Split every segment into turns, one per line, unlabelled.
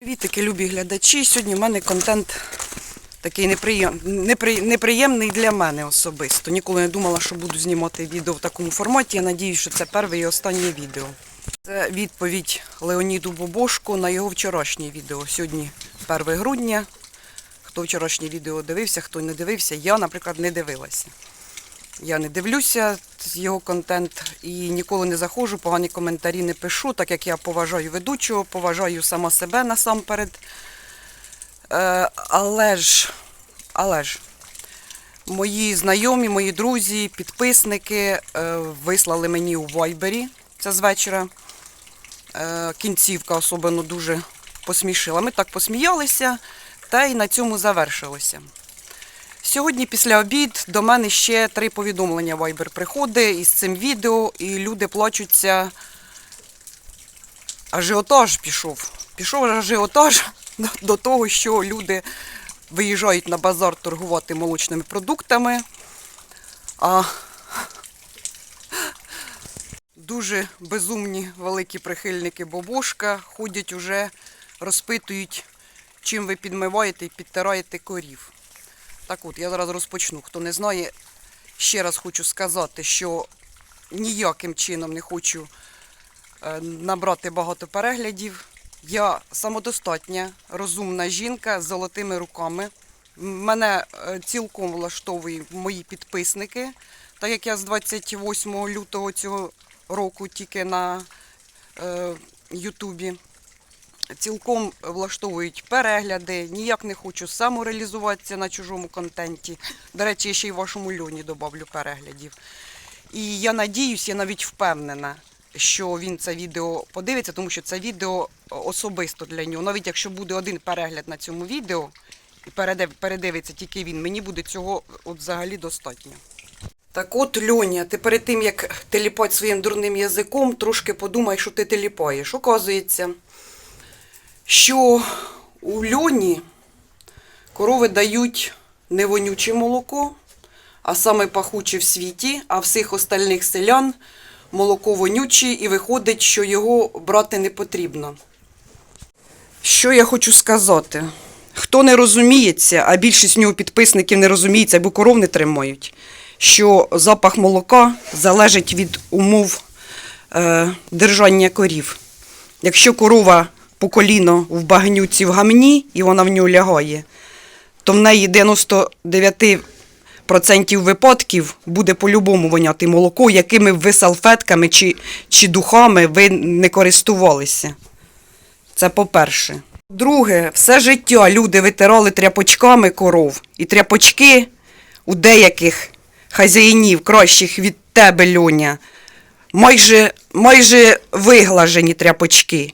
Привітики, любі глядачі. Сьогодні в мене контент такий неприєм... непри... неприємний для мене особисто. Ніколи не думала, що буду знімати відео в такому форматі. Я надію, що це перше і останнє відео. Це відповідь Леоніду Бобошку на його вчорашнє відео. Сьогодні 1 грудня. Хто вчорашнє відео дивився, хто не дивився, я, наприклад, не дивилася. Я не дивлюся його контент і ніколи не заходжу, погані коментарі не пишу, так як я поважаю ведучого, поважаю сама себе насамперед. Е, але ж, але ж, мої знайомі, мої друзі, підписники е, вислали мені у Вайбері, це з вечора. Е, кінцівка особливо дуже посмішила. Ми так посміялися, та й на цьому завершилося. Сьогодні після обід до мене ще три повідомлення Viber приходить із цим відео, і люди плачуться. Ажіотаж пішов. Пішов ажіотаж до- того, що люди виїжджають на базар торгувати молочними продуктами. А дуже безумні великі прихильники Бобошка ходять уже, розпитують, чим ви підмиваєте і підтираєте корів. Так от, я зараз розпочну. Хто не знає, ще раз хочу сказати, що ніяким чином не хочу е, набрати багато переглядів. Я самодостатня, розумна жінка з золотими руками. Мене е, цілком влаштовують мої підписники, так як я з 28 лютого цього року тільки на е, Ютубі цілком влаштовують перегляди, ніяк не хочу самореалізуватися на чужому контенті. До речі, я ще й вашому льоні добавлю переглядів. І я надіюсь, я навіть впевнена, що він це відео подивиться, тому що це відео особисто для нього. Навіть якщо буде один перегляд на цьому відео і передивиться тільки він, мені буде цього от взагалі достатньо. Так от, Льоня, ти перед тим, як теліпати своїм дурним язиком, трошки подумай, що ти теліпаєш. Оказується, що у льоні корови дають не вонюче молоко, а саме пахуче в світі, а всіх остальних селян молоко вонюче і виходить, що його брати не потрібно. Що я хочу сказати? Хто не розуміється, а більшість в нього підписників не розуміється, бо коров не тримають, що запах молока залежить від умов е, держання корів. Якщо корова по коліно в багнюці в гамні і вона в нього лягає, то в неї 99% випадків буде по-любому воняти молоко, якими ви салфетками чи, чи духами ви не користувалися. Це по-перше. Друге, все життя люди витирали тряпочками коров. І тряпочки у деяких хазяїнів, кращих від тебе, Льоня, майже, майже виглажені тряпочки.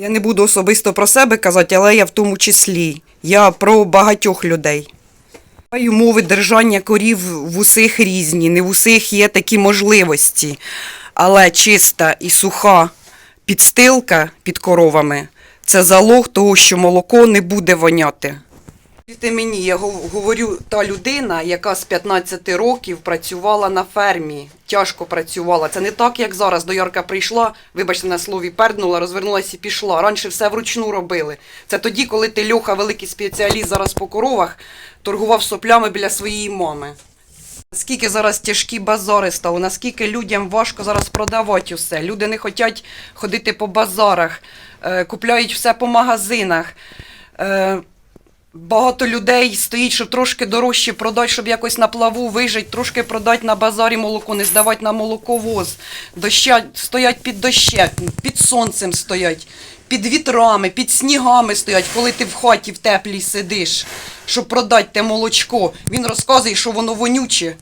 Я не буду особисто про себе казати, але я в тому числі. Я про багатьох людей. Умови держання корів в усіх різні, не в усіх є такі можливості. Але чиста і суха підстилка під коровами це залог того, що молоко не буде воняти. Ти мені, я гов- говорю, та людина, яка з 15 років працювала на фермі, тяжко працювала. Це не так, як зараз. Доярка прийшла, вибачте на слові, перднула, розвернулася і пішла. Раніше все вручну робили. Це тоді, коли ти Льоха, великий спеціаліст зараз по коровах, торгував соплями біля своєї мами. Наскільки зараз тяжкі базари стали, наскільки людям важко зараз продавати усе. Люди не хочуть ходити по базарах, е, купляють все по магазинах. Багато людей стоїть, щоб трошки дорожче продати, щоб якось на плаву вижити, трошки продати на базарі молоко, не здавати на молоковоз. Доща, стоять під дощем, під сонцем стоять, під вітрами, під снігами стоять, коли ти в хаті в теплій сидиш, щоб продати те молочко. Він розказує, що воно вонюче.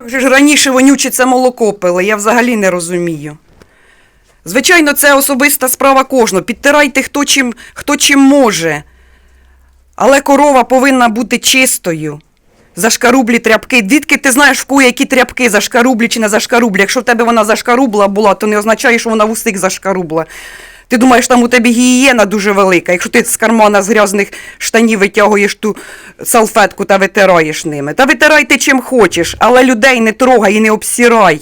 Вже ж раніше вонюче це молоко пили, я взагалі не розумію. Звичайно, це особиста справа кожного. Підтирайте хто чим, хто чим може. Але корова повинна бути чистою. Зашкарублі тряпки. Дітки, ти знаєш, в кого які тряпки зашкарублі чи не зашкарублі. Якщо в тебе вона зашкарубла була, то не означає, що вона в усіх зашкарубла. Ти думаєш, там у тебе гігієна дуже велика. Якщо ти з кармана з грязних штанів витягуєш ту салфетку та витираєш ними. Та витирай ти чим хочеш, але людей не трогай і не обсірай.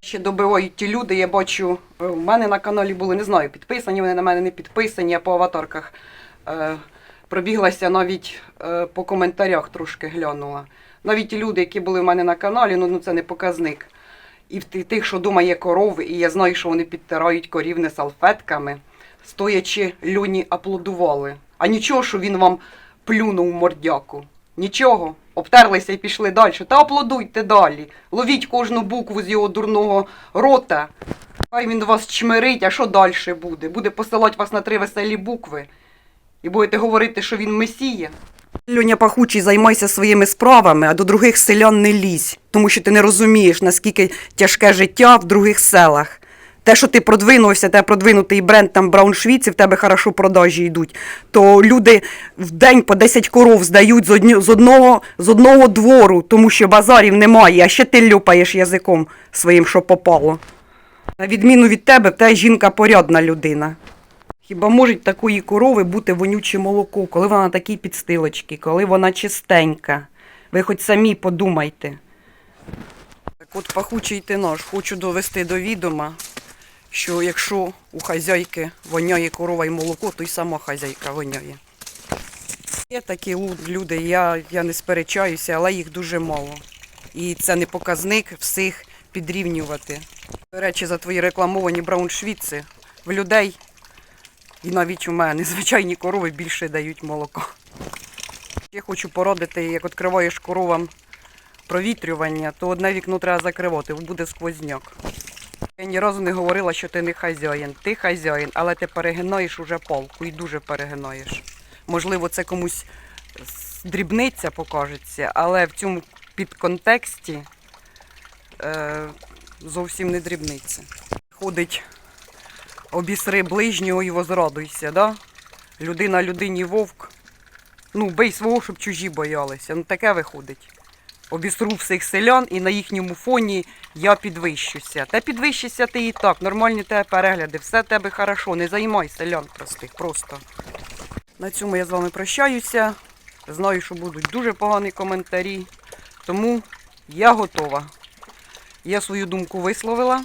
Ще добивають ті люди, я бачу, е, в мене на каналі були, не знаю, підписані, вони на мене не підписані, я по аватарках е, пробіглася навіть е, по коментарях трошки глянула. Навіть люди, які були в мене на каналі, ну, ну це не показник. І в ти- тих, що вдома є корови, і я знаю, що вони підтирають корів не салфетками, стоячи льоні аплодували. А нічого, що він вам плюнув мордяку. Нічого. Обтерлися і пішли далі. Та аплодуйте далі. Ловіть кожну букву з його дурного рота. Хай він вас чмирить, а що далі буде? Буде посилати вас на три веселі букви. І будете говорити, що він месія. Льоня Пахучий, займайся своїми справами, а до других селян не лізь, тому що ти не розумієш, наскільки тяжке життя в других селах. Те, що ти продвинувся, те продвинутий бренд там Брауншвіці, в тебе хорошо продажі йдуть, то люди в день по 10 коров здають з, одні, з, одного, з одного двору, тому що базарів немає, а ще ти люпаєш язиком своїм, що попало. На відміну від тебе, та жінка порядна людина. Хіба може такої корови бути вонюче молоко, коли вона на такій підстилочці, коли вона чистенька? Ви хоч самі подумайте. Так от пахучий ти наш, хочу довести до відома, що якщо у хазяйки воняє корова і молоко, то й сама хазяйка воняє. Є такі люди, я, я не сперечаюся, але їх дуже мало. І це не показник всіх підрівнювати. До речі, за твої рекламовані брауншвіци в людей і навіть у мене звичайні корови більше дають молоко. Я хочу порадити, як відкриваєш коровам провітрювання, то одне вікно треба закривати, буде сквозняк. Я ні разу не говорила, що ти не хазяїн. Ти хазяїн, але ти перегинаєш уже палку і дуже перегинаєш. Можливо, це комусь дрібниця покажеться, але в цьому підконтексті е, зовсім не дрібниця. Ходить обісри ближнього і возрадуйся, да? Людина людині вовк. Ну, бий свого, щоб чужі боялися. Ну таке виходить. Обісру всіх селян і на їхньому фоні я підвищуся. Та підвищися ти і так, нормальні тебе перегляди, все тебе хорошо, не займай селян простих, просто. На цьому я з вами прощаюся. Знаю, що будуть дуже погані коментарі, тому я готова. Я свою думку висловила.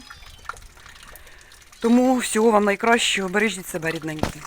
Тому всього вам найкращого. Бережіть себе, рідненькі.